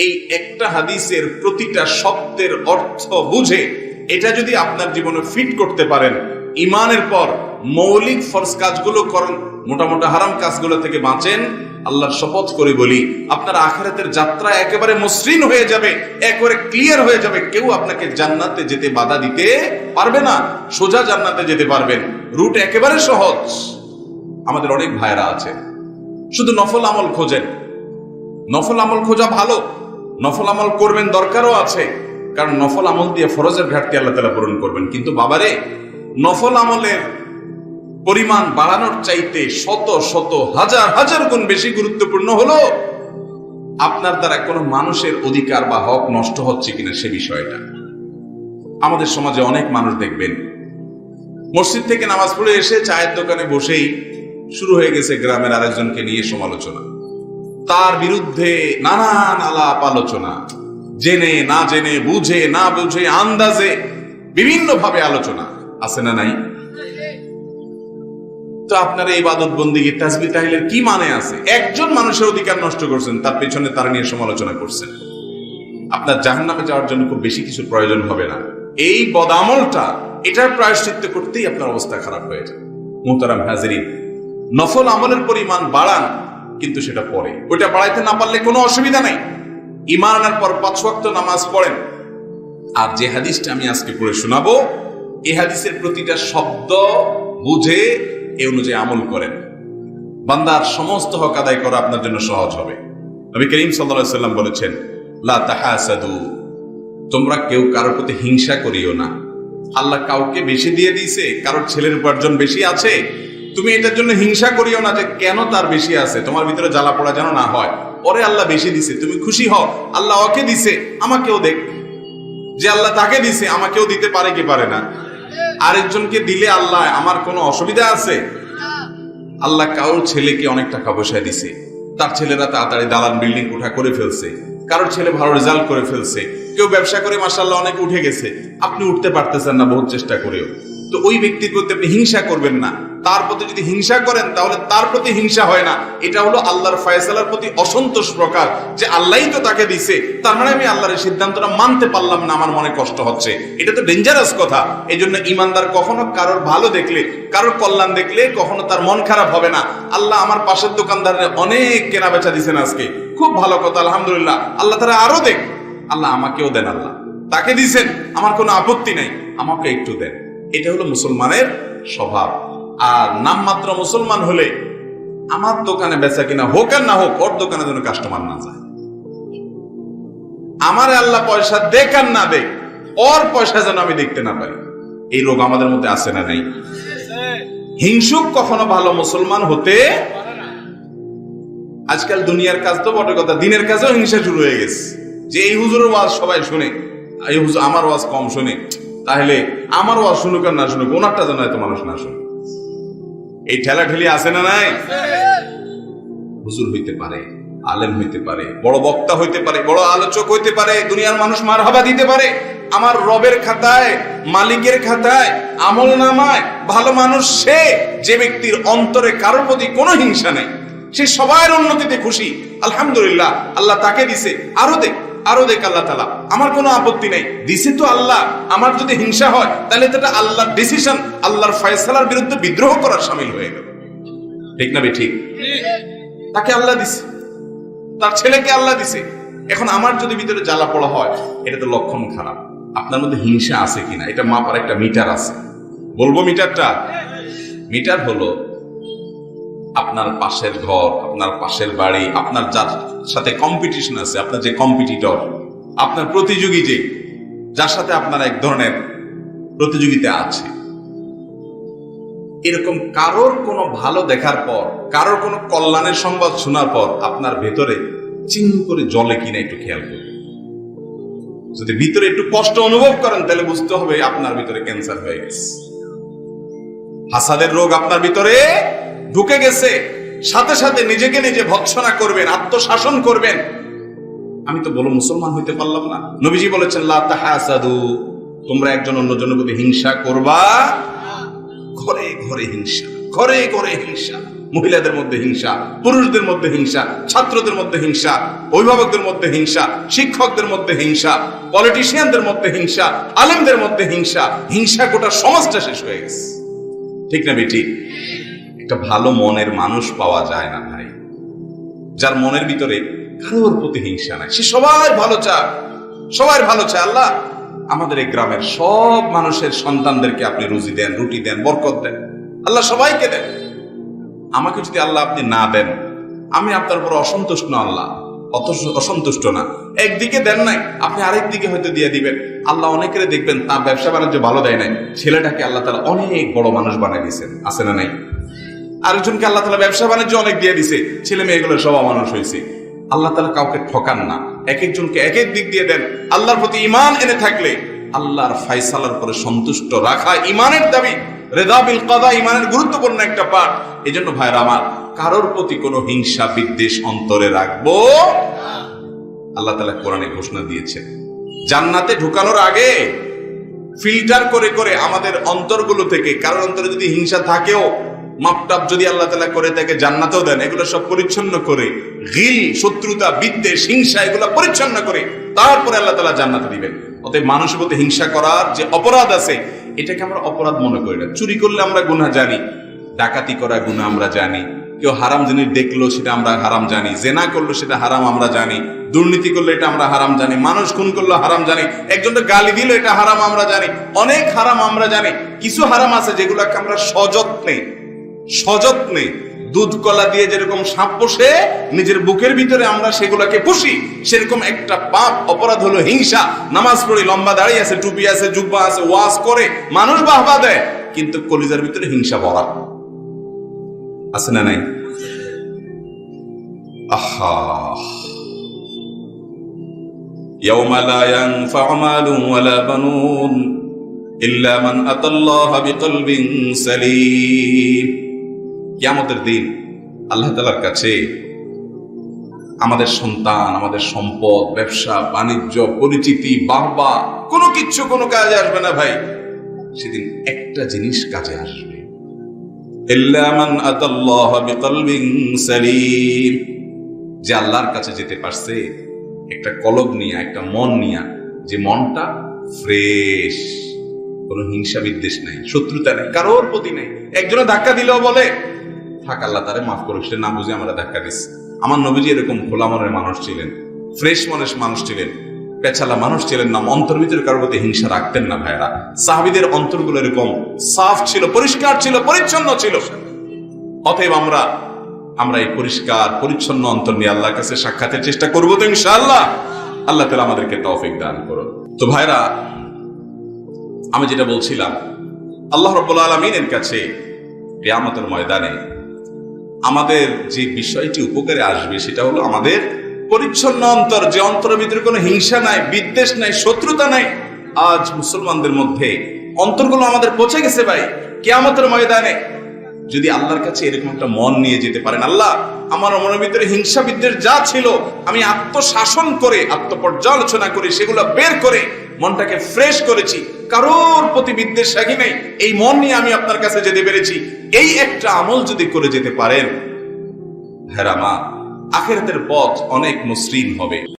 এই একটা হাদিসের প্রতিটা শব্দের অর্থ বুঝে এটা যদি আপনার জীবনে ফিট করতে পারেন, ইমানের পর মৌলিক ফরজ কাজগুলো করেন মোটা মোটা হারাম কাজগুলো থেকে বাঁচেন, আল্লাহর শপথ করে বলি, আপনার আখেরাতের যাত্রা একেবারে মসৃণ হয়ে যাবে, একেবারে ক্লিয়ার হয়ে যাবে, কেউ আপনাকে জান্নাতে যেতে বাধা দিতে পারবে না, সোজা জান্নাতে যেতে পারবেন। রুট একেবারে সহজ। আমাদের অনেক ভাইরা আছে। শুধু নফল আমল খোঁজেন। নফল আমল খোঁজা ভালো নফল আমল করবেন দরকারও আছে, কারণ নফল আমল দিয়ে ফরজের ঘাটতি আল্লাহ তালা পূরণ করবেন। কিন্তু বাবারে, নফল আমলের পরিমাণ বাড়ানোর চাইতে শত শত হাজার হাজার গুণ বেশি গুরুত্বপূর্ণ হলো, আপনার দ্বারা কোনো মানুষের অধিকার বা হক নষ্ট হচ্ছে কিনা সে বিষয়টা। আমাদের সমাজে অনেক মানুষ দেখবেন, মসজিদ থেকে নামাজ পড়ে এসে চায়ের দোকানে বসেই শুরু হয়ে গেছে গ্রামের আরেকজনকে নিয়ে সমালোচনা। তার বিরুদ্ধে নানান আলাপ আলোচনা। জেনে, না জেনে, বুঝে, না বুঝে, আন্দাজে বিভিন্ন ভাবে আলোচনা। আছে না নাই? তো আপনার এই বাদত তাজবি কি মানে আছে? একজন মানুষের অধিকার নষ্ট করছেন, তার পেছনে তার নিয়ে সমালোচনা করছেন আপনার জাহান্নামে যাওয়ার জন্য খুব বেশি কিছু প্রয়োজন হবে না। এই বদামলটা, এটার প্রায়শ্চিত্ত করতেই আপনার অবস্থা খারাপ হয়ে যায়। মোহতারাম নফল আমলের পরিমাণ বাড়ান কিন্তু সেটা পরে। ওইটা বাড়াইতে না পারলে কোনো অসুবিধা নাই। ইমান আনার পর পাঁচ ওয়াক্ত নামাজ পড়েন। আর যে হাদিসটা আমি আজকে পড়ে শোনাবো এই হাদিসের প্রতিটা শব্দ বুঝে, এ অনুযায়ী আমল করেন। বান্দার সমস্ত হক আদায় করা আপনার জন্য সহজ হবে। নবী করিম সাল্লাম বলেছেন তোমরা কেউ কারোর প্রতি হিংসা করিও না। আল্লাহ কাউকে বেশি দিয়ে দিয়েছে, কারোর ছেলের উপার্জন বেশি আছে তুমি এটার জন্য হিংসা করিও না যে কেন তার বেশি আছে? তোমার ভিতরে জ্বালা পোড়া যেন না হয়। ওরে আল্লাহ বেশি দিছে। তুমি খুশি হও। আল্লাহ ওকে দিছে, আমাকেও দেখ। যে আল্লাহ তাকে দিছে, আমাকেও দিতে পারে কি পারে না? আরেকজনকে দিলে আল্লাহ, আমার কোনো অসুবিধা আছে? আল্লাহ কারোর ছেলেকে অনেক টাকা পয়সা দিছে। তার ছেলেরা তাড়াতাড়ি দালান বিল্ডিং উঠা করে ফেলছে। কারোর ছেলে ভালো রেজাল্ট করে ফেলছে। কেউ ব্যবসা করে মাসাল্লাহ অনেক উঠে গেছে। আপনি উঠতে পারতেছেন না, বহুত চেষ্টা করেও। তো ওই ব্যক্তির প্রতি আপনি হিংসা করবেন না। তার প্রতি যদি হিংসা করেন, তাহলে তার প্রতি হিংসা হয় না। এটা হলো আল্লাহর ফয়সালার প্রতি অসন্তোষ প্রকার, যে আল্লাহই তো তাকে দিছে। তার মানে আমি আল্লাহর সিদ্ধান্তটা মানতে পারলাম না, আমার মনে কষ্ট হচ্ছে। এটা তো ডেঞ্জারাস কথা। এই জন্য ইমানদার কখনো কারোর ভালো দেখলে, কারোর কল্যাণ দেখলে কখনো তার মন খারাপ হবে না। আল্লাহ আমার পাশের দোকানদারের অনেক কেনা বেচা দিছেন আজকে। খুব ভালো কথা, আলহামদুলিল্লাহ। আল্লাহ তারা আরও দেখ। আল্লাহ আমাকেও দেন আল্লাহ। তাকে দিছেন, আমার কোনো আপত্তি নাই। আমাকে একটু দেন। এটা হলো মুসলমানের স্বভাব। আর নামমাত্র মুসলমান হলে আমার দোকানে বেচা কিনা হোক আর না হোক, ওর দোকানে যেন কাস্টমার না যায়। আমার আল্লাহ পয়সা দেখ আর না দেখ ওর পয়সা যেন আমি দেখতে না পাই এই রোগ আমাদের মধ্যে আছে না নাই? হিংসুক কখনো ভালো মুসলমান হতে আজকাল দুনিয়ার কাজ তো বটে কথা, দিনের কাজেও হিংসা শুরু হয়ে গেছে। যে এই হুজুরের ওয়াজ সবাই শুনে, এই হুজুর আমার ওয়াজ কম শুনে তাহলে আমার ওয়াজ শুনুক আর না শুনুক ওনারটা যেন এত মানুষ না শুনুক এই ঠেলা ঠেলি আছে না নাই? হুজুর হইতে পারে, আলেম হইতে পারে, বড় বক্তা হইতে পারে, বড় আলোচক হইতে পারে, দুনিয়ার মানুষ মার হাবা দিতে পারে। আমার রবের খাতায়, মালিকের খাতায়, আমল নামায় ভালো মানুষ সে, যে ব্যক্তির অন্তরে কারোর প্রতি কোনো হিংসা নেই। সে সবার উন্নতিতে খুশি। আলহামদুলিল্লাহ, আল্লাহ তাকে দিছে, আরও দেখ। আরও দেখ আল্লাহ তালা আমার কোনো আপত্তি নেই। দিছে তো আল্লাহ। আমার যদি হিংসা হয়, তাহলে তো এটা আল্লাহর ডিসিশন আল্লাহর ফয়সালার বিরুদ্ধে বিদ্রোহ করার সামিল হয়ে গেল। ঠিক না ঠিক। তাকে আল্লাহ দিছে। তার ছেলেকে আল্লাহ দিছে। এখন আমার যদি ভিতরে জ্বালা পড়া হয়, এটা তো লক্ষণ খারাপ। আপনার মধ্যে হিংসা আছে কিনা? এটা মাপার একটা মিটার আছে। বলব মিটারটা? মিটার হলো আপনার পাশের ঘর, আপনার পাশের বাড়ি, আপনার যার সাথে কম্পিটিশন আছে, আপনার যে কম্পিটিটর আপনার প্রতিযোগী যে, যার সাথে আপনার এক ধরনের প্রতিযোগিতা আছে। এরকম কারোর কোনো ভালো দেখার পর, কারোর কোনো কল্যাণের সংবাদ শোনার পর, আপনার ভেতরে চিন করে জলে কিনা একটু খেয়াল করুন। যদি ভিতরে একটু কষ্ট অনুভব করেন, তাহলে বুঝতে হবে আপনার ভিতরে ক্যান্সার হয়ে গেছে। হাসাদের রোগ আপনার ভিতরে ঢুকে গেছে। সাথে সাথে নিজেকে নিজে ভৎসনা করবেন, আত্মশাসন করবেন। আমি তো বলো মুসলমান হইতে পারলাম না। নবীজি বলেছেন, লা তাহাসাদু তোমরা একজন অন্যজনের প্রতি হিংসা করবা। ঘরে ঘরে হিংসা, ঘরে ঘরে হিংসা। মহিলাদের মধ্যে হিংসা, পুরুষদের মধ্যে হিংসা, ছাত্রদের মধ্যে হিংসা, অভিভাবকদের মধ্যে হিংসা, শিক্ষকদের মধ্যে হিংসা, পলিটিশিয়ানদের মধ্যে হিংসা, আলেমদের মধ্যে হিংসা। হিংসা গোটা সমাজটা শেষ হয়ে গেছে। ঠিক না বেটি? একটা ভালো মনের মানুষ পাওয়া যায় না ভাই। যার মনের ভিতরে কারোর প্রতি হিংসা নাই। সে সবার ভালো চায়। সবার ভালো চায়, আল্লাহ। আমাদের এই গ্রামের সব মানুষের সন্তানদেরকে আপনি রুজি দেন, রুটি দেন, বরকত দেন। আল্লাহ সবাইকে দেন। আমাকে যদি আল্লাহ আপনি না দেন, আমি আপনার উপর অসন্তুষ্ট না, আল্লাহ। অত অসন্তুষ্ট না। একদিকে দেন নাই, আপনি আরেক দিকে হয়তো দিয়ে দিবেন। আল্লাহ অনেকের দেখবেন তার ব্যবসা বাণিজ্য ভালো দেয় নাই। ছেলেটাকে আল্লাহ তালা অনেক বড় মানুষ বানিয়ে দিয়েছেন। আছে না নাই? আরেকজনকে আল্লাহ তালা ব্যবসা বাণিজ্য অনেক দিয়ে দিছে, ছেলে মেয়েগুলো সব মানুষ হয়েছে। আল্লাহ তালা কাউকে ঠকান না এক একজনকে এক এক দিক দিয়ে দেন। আল্লাহর প্রতি ইমান এনে থাকলে আল্লাহর ফাইসালার পরে সন্তুষ্ট রাখা ইমানের দাবি রেদাবিল কাদা ইমানের গুরুত্বপূর্ণ একটা পাঠ। এই জন্য ভাইরা আমার, কারোর প্রতি কোনো হিংসা, বিদ্বেষ অন্তরে রাখব আল্লাহ তালা কোরআনে ঘোষণা দিয়েছেন জান্নাতে ঢুকানোর আগে ফিল্টার করে করে আমাদের অন্তরগুলো থেকে, কারোর অন্তরে যদি হিংসা থাকেও মাপটাপ যদি আল্লাহ তালা করে, তাকে জান্নাতেও দেন, এগুলো সব পরিচ্ছন্ন করে। গিল, শত্রুতা, বিদ্বেষ, হিংসা, এগুলো পরিচ্ছন্ন করে, তারপরে আল্লাহ তালা জান্নাতে দিবেন। অতএব মানুষের মধ্যে হিংসা করার যে অপরাধ আছে, এটাকে আমরা অপরাধ মনে করি না। চুরি করলে আমরা গুনাহ জানি, ডাকাতি করা গুনাহ আমরা জানি, কেউ হারাম জিনিস দেখল সেটা আমরা হারাম জানি, জেনা করল সেটা হারাম আমরা জানি, দুর্নীতি করলে এটা আমরা হারাম জানি, মানুষ খুন করল হারাম জানি একজনকে গালি দিল এটা হারাম আমরা জানি, অনেক হারাম আমরা জানি, কিছু হারাম আছে যেগুলোকে আমরা সযত্নে সযত্নে দুধ কলা দিয়ে যেরকম সাপ পোষে নিজের বুকের ভিতরে আমরা সেগুলোকে পুষি সেরকম একটা পাপ অপরাধ হলো হিংসা নামাজ পড়ি লম্বা দাঁড়িয়ে আছে টুপি আছে জুব্বা আছে ওয়াজ করে মানুষ বাহবা দেয় কিন্তু কলিজার ভিতরে হিংসা ভরা আছে না নাই আহা يوم لا ينفع مال ولا بنون إلا من أتى الله بقلب سليم কিয়ামতের দিন আল্লাহ তালার কাছে আমাদের সন্তান, আমাদের সম্পদ, ব্যবসা, বাণিজ্য, পরিচিতি, বাহবা, কোনো কিচ্ছু কোনো কাজে আসবে না ভাই। সেদিন একটা জিনিস কাজে আসবে। যে আল্লাহর কাছে যেতে পারছে, একটা কলব নিয়ে, একটা মন নিয়া, যে মনটা ফ্রেশ। কোনো হিংসা বিদ্বেষ নাই, শত্রুতা নেই, কারোর প্রতি নেই। একজনে ধাক্কা দিলেও বলে থাক, আল্লাহ তারে মাফ করুক, সে না বুঝে আমরা ধাক্কা দিচ্ছি আমার নবীজি এরকম খোলা মনের মানুষ ছিলেন, ফ্রেশ মনের মানুষ ছিলেন পেছালা মানুষ ছিলেন না, অন্তর ভিতরে কারোর প্রতি হিংসা রাখতেন না ভাইরা সাহাবিদের অন্তরগুলো এরকম সাফ ছিল, পরিষ্কার ছিল, পরিচ্ছন্ন ছিল। অতএব আমরা আমরা এই পরিষ্কার, পরিচ্ছন্ন অন্তর নিয়ে আল্লাহর কাছে সাক্ষাতের চেষ্টা করব তো ইনশাআল্লাহ। আল্লাহ তালা আমাদেরকে তৌফিক দান করুন। তো ভাইরা আমি যেটা বলছিলাম, আল্লাহ রব্বুল আলমিনের কাছে কেয়ামতের ময়দানে আমাদের যে বিষয়টি উপকারে আসবে, সেটা হলো আমাদের পরিচ্ছন্ন অন্তর, যে অন্তরের ভিতরে কোনো হিংসা নাই, বিদ্বেষ নাই, শত্রুতা নাই, আজ মুসলমানদের মধ্যে অন্তরগুলো আমাদের পচে গেছে ভাই, কেয়ামতের ময়দানে। যদি আল্লাহর কাছে এরকম একটা মন নিয়ে যেতে পারেন, আল্লাহ, আমার মনের ভিতরে হিংসা বিদ্বেষ যা ছিল, আমি আত্মশাসন করে, আত্মপর্যালোচনা করে, সেগুলো বের করে মনটাকে ফ্রেশ করেছি। কারোর প্রতি বিদ্বেষ রাখি নাই। এই মন নিয়ে আমি আপনার কাছে যেতে পেরেছি। এই একটা আমল যদি করে যেতে পারেন হেরামা আখেরাতের পথ অনেক মসৃণ হবে।